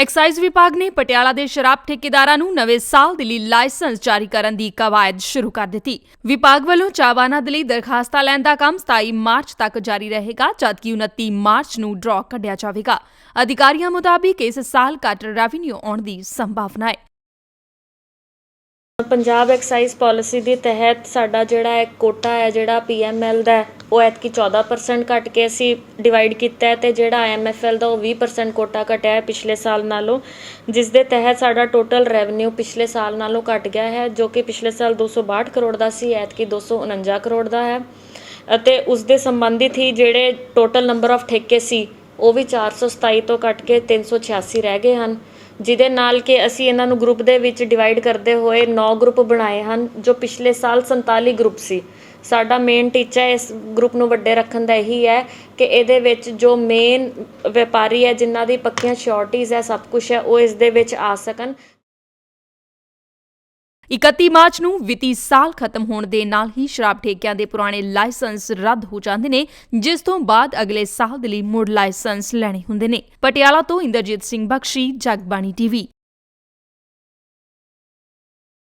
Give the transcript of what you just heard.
Exercise ਵਿਭਾਗ ਨੇ ਪਟਿਆਲਾ ਦੇ ਸ਼ਰਾਬ ਠੇਕੇਦਾਰਾਂ ਨੂੰ ਨਵੇਂ ਸਾਲ ਦੇ ਲਈ ਲਾਇਸੈਂਸ ਜਾਰੀ ਕਰਨ ਦੀ ਕਵਾਇਦ ਸ਼ੁਰੂ ਕਰ ਦਿੱਤੀ। ਵਿਭਾਗ ਵੱਲੋਂ ਚਾਵਾਨਾ ਦੇ ਲਈ ਦਰਖਾਸਤਾਂ ਲੈਣ ਦਾ ਕੰਮ 27 ਮਾਰਚ ਤੱਕ ਜਾਰੀ ਰਹੇਗਾ, ਜਦਕਿ 29 ਮਾਰਚ ਨੂੰ ਡਰਾ ਕੱਢਿਆ ਜਾਵੇਗਾ। ਅਧਿਕਾਰੀਆਂ ਮੁਤਾਬਿਕ ਇਸ ਸਾਲ ਘੱਟ ਰੈਵਨਿਊ ਆਉਣ ਦੀ ਸੰਭਾਵਨਾ ਹੈ। ਪੰਜਾਬ ਐਕਸਾਈਜ਼ ਪਾਲਿਸੀ ਦੇ ਤਹਿਤ ਸਾਡਾ ਜਿਹੜਾ ਹੈ ਕੋਟਾ ਹੈ, ਜਿਹੜਾ ਪੀਐਮਐਲ ਦਾ ਉਹ ਐਤਕੀ 14% ਘਟ ਕੇ ਅਸੀਂ ਡਿਵਾਈਡ ਕੀਤਾ ਹੈ ਤੇ ਜਿਹੜਾ ਆਈਐਮਐਫਐਲ ਦਾ ਉਹ 20% ਕੋਟਾ ਘਟਿਆ ਹੈ ਪਿਛਲੇ ਸਾਲ ਨਾਲੋਂ ਜਿਸ ਦੇ ਤਹਿਤ ਸਾਡਾ ਟੋਟਲ ਰੈਵਨਿਊ ਪਿਛਲੇ ਸਾਲ ਨਾਲੋਂ ਘਟ ਗਿਆ ਹੈ, ਜੋ ਕਿ ਪਿਛਲੇ ਸਾਲ 262 ਕਰੋੜ ਦਾ ਸੀ, ਐਤਕੀ 249 ਕਰੋੜ ਦਾ ਹੈ। ਅਤੇ ਉਸ ਦੇ ਸੰਬੰਧਿਤ ਹੀ ਜਿਹੜੇ ਟੋਟਲ ਨੰਬਰ ਆਫ ਠੇਕੇ ਸੀ, ਉਹ ਵੀ 427 ਤੋਂ ਘਟ ਕੇ 386 ਰਹਿ ਗਏ ਹਨ। ਜਿਹਦੇ ਨਾਲ ਕਿ ਅਸੀਂ ਇਹਨਾਂ ਨੂੰ ਗਰੁੱਪ ਦੇ ਵਿੱਚ ਡਿਵਾਈਡ ਕਰਦੇ ਹੋਏ 9 ਗਰੁੱਪ ਬਣਾਏ ਹਨ, ਜੋ ਪਿਛਲੇ ਸਾਲ 47 ਗਰੁੱਪ ਸੀ। ਸਾਡਾ ਮੇਨ ਟੀਚਾ ਇਸ ਗਰੁੱਪ ਨੂੰ ਵੱਡੇ ਰੱਖਣ ਦਾ ਇਹੀ ਹੈ ਕਿ ਇਹਦੇ ਵਿੱਚ ਜੋ ਮੇਨ ਵਪਾਰੀ ਹੈ, ਜਿਨ੍ਹਾਂ ਦੀ ਪੱਕੀਆਂ ਸ਼ੋਰਟੀਜ਼ ਹੈ, ਸਭ ਕੁਝ ਹੈ, ਉਹ ਇਸ ਦੇ ਵਿੱਚ ਆ ਸਕਣ। 31 ਮਾਰਚ ਨੂੰ ਵਿੱਤੀ ਸਾਲ ਖਤਮ ਹੋਣ ਦੇ ਨਾਲ ਹੀ ਸ਼ਰਾਬ ਠੇਕਿਆਂ ਦੇ ਪੁਰਾਣੇ ਲਾਇਸੈਂਸ ਰੱਦ ਹੋ ਜਾਂਦੇ ਨੇ, ਜਿਸ ਤੋਂ ਬਾਅਦ ਅਗਲੇ ਸਾਲ ਦੇ ਲਈ ਮੁੜ ਲਾਇਸੈਂਸ ਲੈਣੇ ਹੁੰਦੇ ਨੇ। ਪਟਿਆਲਾ ਤੋਂ ਇੰਦਰਜੀਤ ਸਿੰਘ ਬਖਸ਼ੀ, ਜਗਬਾਣੀ ਟੀਵੀ।